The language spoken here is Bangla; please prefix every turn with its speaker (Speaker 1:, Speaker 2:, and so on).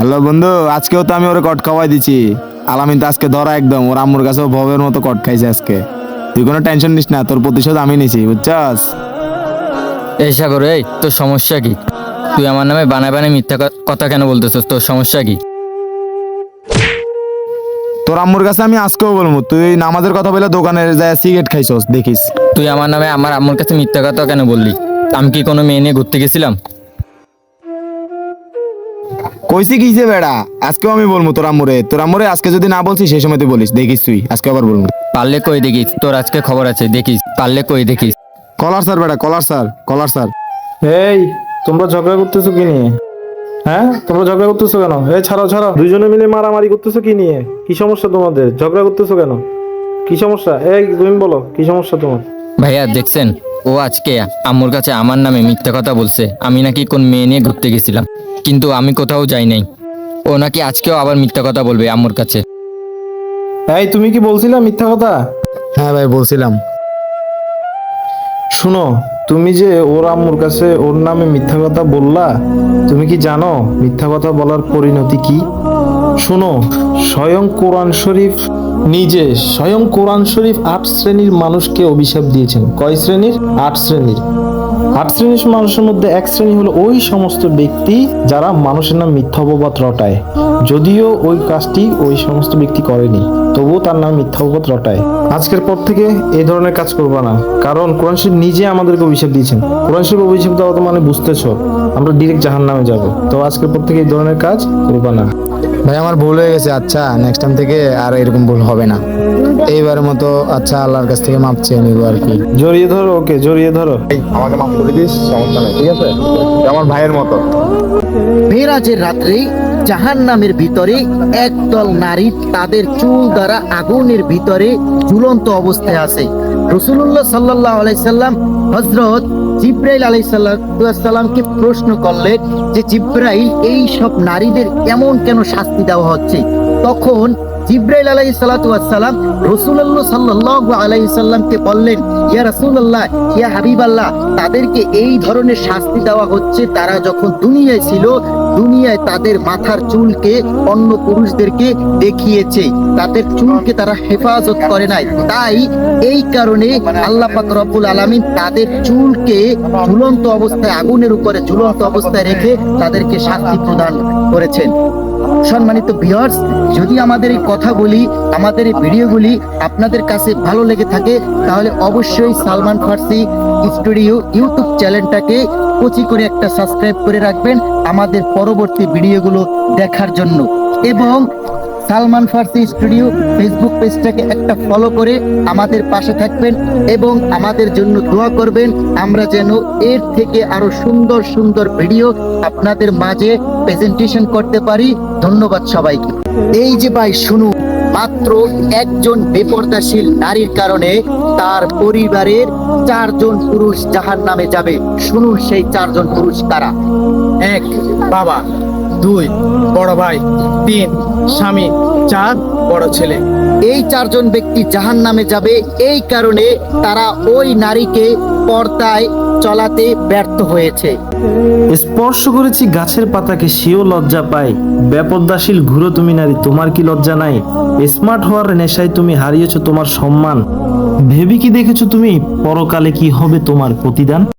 Speaker 1: হ্যালো বন্ধু আজকেও তো আমি ওরে কট খাওয়াই দিছি। আলামিন তো আজকে ধরা একদম ওর আম্মুর কাছেও ভবের মতো কট খাইছে আজকে। তুই কোনো টেনশন নিস না তোর প্রতিশোধ আমি নিছি বুঝছস?
Speaker 2: এই সাগর এই তোর সমস্যা কি? তুই আমার নামে বানায় বানায় মিথ্যা ক- কথা কেন বলতেছিস? তোর সমস্যা কি?
Speaker 1: তোর আম্মুর কাছে আমি আজকেও বলব তুই নামাজের কথা বলে দোকানে যায় সিগারেট খাইছস দেখিস।
Speaker 2: তুই আমার নামে আমার আম্মুর কাছে মিথ্যা কথা কেন বললি? আমি কি কোনো মেয়ে নিয়ে ঘুরতে গেছিলাম?
Speaker 1: কইছি কি যে বেড়া? আজকেও আমি বলব তোর আম্মুরে। তোর আম্মুরে আজকে যদি না বলছিস সেই সময় তুই বলিস। দেখিস তুই। আজকে আবার বলব
Speaker 2: পারলে কই দেখিস? তোর আজকে খবর আছে দেখিস। পারলে কই দেখিস?
Speaker 1: কলার স্যার বেড়া কলার স্যার কলার স্যার।
Speaker 3: এই তোমরা ঝগড়া করতেছো কি নিয়ে? হ্যাঁ? তোমরা ঝগড়া করতেছো কেন? এই ছাড়ো ছাড়ো। দুইজনে মিলে মারামারি করতেছো কি নিয়ে? কি সমস্যা তোমাদের? ঝগড়া করতেছো কেন? কি সমস্যা? এই তুমি বলো কি সমস্যা তোমার?
Speaker 2: ভাইয়া দেখছেন? ও আজকে আম্মুর কাছে আমার নামে মিথ্যা কথা বলছে। আমি নাকি কোন মেয়ে নিয়ে ঘুরতে গেছিলাম কিন্তু আমি কোথাও যাই নাই। ও নাকি আজকেও আবার মিথ্যা কথা বলবে আম্মুর কাছে।
Speaker 3: এই তুমি কি বলছিলা মিথ্যা কথা?
Speaker 1: হ্যাঁ ভাই বলছিলাম।
Speaker 3: শুনো তুমি যে ওর আম্মুর কাছে ওর নামে মিথ্যা কথা বললা তুমি কি জানো মিথ্যা কথা বলার পরিণতি কি? শুনো স্বয়ং কোরআন শরীফ নিজে স্বয়ং কোরআন শরীফ আট শ্রেণির মানুষকে অভিশাপ দিয়েছেন। কয় শ্রেণির? আট শ্রেণির। আট শ্রেণির মানুষের মধ্যে এক শ্রেণি হলো ওই সমস্ত ব্যক্তি যারা মানুষের নাম মিথ্যা অপবাদ রটায়। যদিও ওই কাজটি ওই সমস্ত ব্যক্তি করেনি, তবুও তার নাম মিথ্যা অপবাদ রটায়। আজকের পর থেকে এই ধরনের কাজ করবা না, কারণ কোরআন শরীফ নিজে আমাদেরকে অভিশাপ দিয়েছেন। কোরআন শরীফ অভিশাপ দেওয়া তো মানে বুঝতেছ, আমরা ডিরেক্ট জাহান নামে যাব। তো আজকের পর থেকে এই ধরনের কাজ করবা না।
Speaker 1: ভাই আমার ভুল হয়ে গেছে। আচ্ছা নেক্সট টাইম থেকে আর এরকম ভুল হবে না। এইবারের মতো আচ্ছা আল্লাহর কাছ থেকে মাপ চেয়ে নিবো আর কি।
Speaker 3: জড়িয়ে ধরো ওকে জড়িয়ে ধরো।
Speaker 1: আমাকে মাপ করে দিস সমস্যা নেই ঠিক আছে? আমার ভাইয়ের মতো।
Speaker 4: ভিড় আছে রাত্রে। জাহান নামের ভিতরে একদল নারী তাদের চুল দ্বারা আগুনের ভিতরে ঝুলন্ত অবস্থায় আছে। রসুল্লাহ সাল্লাহ আলাইসাল্লাম হজরত জিব্রাইল আলাইসাল্লামকে প্রশ্ন করলেন যে, জিব্রাইল, এই সব নারীদের এমন কেন শাস্তি দেওয়া হচ্ছে? তখন জিব্রাইল আলাইহি সাল্লাতু ওয়াসসালাম রাসূলুল্লাহ সাল্লাল্লাহু সাল্লামকে বললেন ইয়া ইয়া হাবিবাল্লাহ, তাদেরকে এই ধরনের শাস্তি দেওয়া হচ্ছে। তারা যখন দুনিয়ায় ছিল, দুনিয়ায় তাদের মাথার চুলকে অন্য পুরুষদেরকে দেখিয়েছে। তাদের চুলকে তারা হেফাজত করে নাই। তাই এই কারণে আল্লাহ পাক রব্বুল আলামিন তাদের চুলকে ঝুলন্ত অবস্থায়, আগুনের উপরে ঝুলন্ত অবস্থায় রেখে তাদেরকে শাস্তি প্রদান করেছেন। সম্মানিত ভিউয়ার্স যদি আমাদের এই কথাগুলি, আমাদের এই ভিডিওগুলি আপনাদের কাছে ভালো লেগে থাকে, তাহলে অবশ্যই সালমান ফার্সি স্টুডিও ইউটিউব চ্যানেলটাকে কচি করে একটা সাবস্ক্রাইব করে রাখবেন আমাদের পরবর্তী ভিডিওগুলো দেখার জন্য। এবং সালমান ফার্সি স্টুডিও ফেসবুক পেজটাকে একটা ফলো করে আমাদের পাশে থাকবেন এবং আমাদের জন্য দোয়া করবেন। আমরা যেন এর থেকে আরও সুন্দর সুন্দর ভিডিও আপনাদের মাঝে প্রেজেন্টেশন করতে পারি। ধন্যবাদ সবাইকে। এই যে ভাই শুনুন মাত্র একজন বেপর্দাশীল নারীর কারণে তার পরিবারের চারজন পুরুষ জাহান নামে যাবে। শুনুন সেই চারজন পুরুষ তারা
Speaker 5: এক, বাবা। দুই, বড় ভাই, তিন, স্বামী, চার, বড় ছেলে।
Speaker 4: এই চারজন ব্যক্তি জাহান নামে যাবে, এই কারণে তারা ওই নারীকে পর্দায় চলাতে ব্যর্থ হয়েছে।
Speaker 3: স্পর্শ করেছি গাছের পাতাকে, সেও লজ্জা পায়। বেপদ্দাশীল, ঘুরো তুমি নারী, তোমার কি লজ্জা নাই? স্মার্ট হওয়ার নেশায় তুমি হারিয়েছো তোমার সম্মান। ভেবে কি দেখেছ তুমি? পরকালে কি হবে তোমার প্রতিদান?